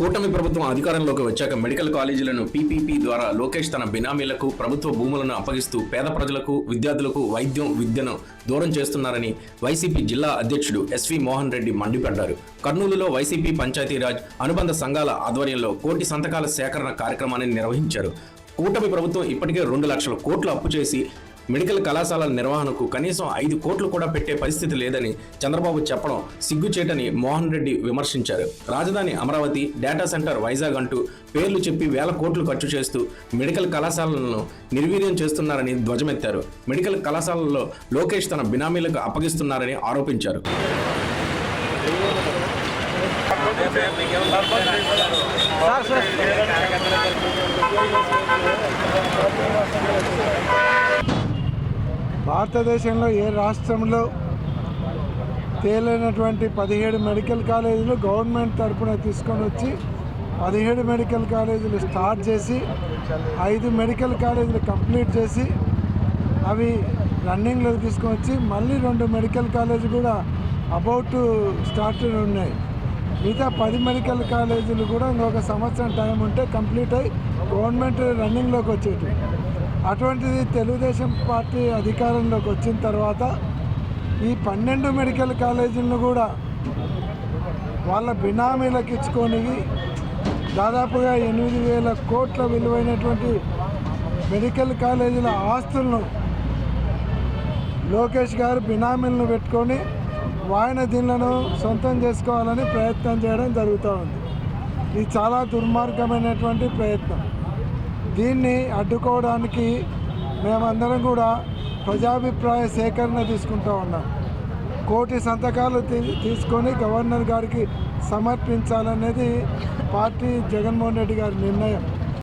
కూటమి ప్రభుత్వం అధికారంలోకి వచ్చాక మెడికల్ కాలేజీలను పీపీపీ ద్వారా లోకేష్ తన బినామీలకు ప్రభుత్వ భూములను అప్పగిస్తూ పేద ప్రజలకు విద్యార్థులకు వైద్యం విద్యను దూరం చేస్తున్నారని వైసీపీ జిల్లా అధ్యక్షుడు ఎస్వి మోహన్ రెడ్డి మండిపడ్డారు. కర్నూలులో వైసీపీ పంచాయతీరాజ్ అనుబంధ సంఘాల ఆధ్వర్యంలో కోటి సంతకాల సేకరణ కార్యక్రమాన్ని నిర్వహించారు. కూటమి ప్రభుత్వం ఇప్పటికే రెండు లక్షల కోట్లు అప్పు చేసి మెడికల్ కళాశాలల నిర్వహణకు కనీసం ఐదు కోట్లు కూడా పెట్టే పరిస్థితి లేదని చంద్రబాబు చెప్పడం సిగ్గుచేటని మోహన్ రెడ్డి విమర్శించారు. రాజధాని అమరావతి డేటా సెంటర్ వైజాగ్ అంటూ పేర్లు చెప్పి వేల కోట్లు ఖర్చు చేస్తూ మెడికల్ కళాశాలలను నిర్వీర్యం చేస్తున్నారని ధ్వజమెత్తారు. మెడికల్ కళాశాలల్లో లోకేష్ తన బినామీలకు అప్పగిస్తున్నారని ఆరోపించారు. భారతదేశంలో ఏ రాష్ట్రంలో తేలైనటువంటి పదిహేడు మెడికల్ కాలేజీలు గవర్నమెంట్ తరఫున తీసుకొని వచ్చి పదిహేడు మెడికల్ కాలేజీలు స్టార్ట్ చేసి ఐదు మెడికల్ కాలేజీలు కంప్లీట్ చేసి అవి రన్నింగ్లోకి తీసుకొని వచ్చి మళ్ళీ రెండు మెడికల్ కాలేజీ కూడా అబౌట్ స్టార్ట్ ఉన్నాయి. మిగతా పది మెడికల్ కాలేజీలు కూడా ఇంకొక సంవత్సరం టైం ఉంటే కంప్లీట్ అయ్యి గవర్నమెంట్ రన్నింగ్లోకి వచ్చేటి అటువంటిది తెలుగుదేశం పార్టీ అధికారంలోకి వచ్చిన తర్వాత ఈ పన్నెండు మెడికల్ కాలేజీలను కూడా వాళ్ళ బినామీలకు ఇచ్చుకొని దాదాపుగా ఎనిమిది వేల కోట్ల విలువైనటువంటి మెడికల్ కాలేజీల ఆస్తులను లోకేష్ గారు బినామీలను పెట్టుకొని వాయన దీనిలను సొంతం చేసుకోవాలని ప్రయత్నం చేయడం జరుగుతూ ఉంది. ఇది చాలా దుర్మార్గమైనటువంటి ప్రయత్నం. దీన్ని అడ్డుకోవడానికి మేమందరం కూడా ప్రజాభిప్రాయ సేకరణ తీసుకుంటూ ఉన్నాం. కోటి సంతకాలు తీ- తీసుకొని గవర్నర్ గారికి సమర్పించాలనేది పార్టీ జగన్మోహన్ రెడ్డి గారి నిర్ణయం.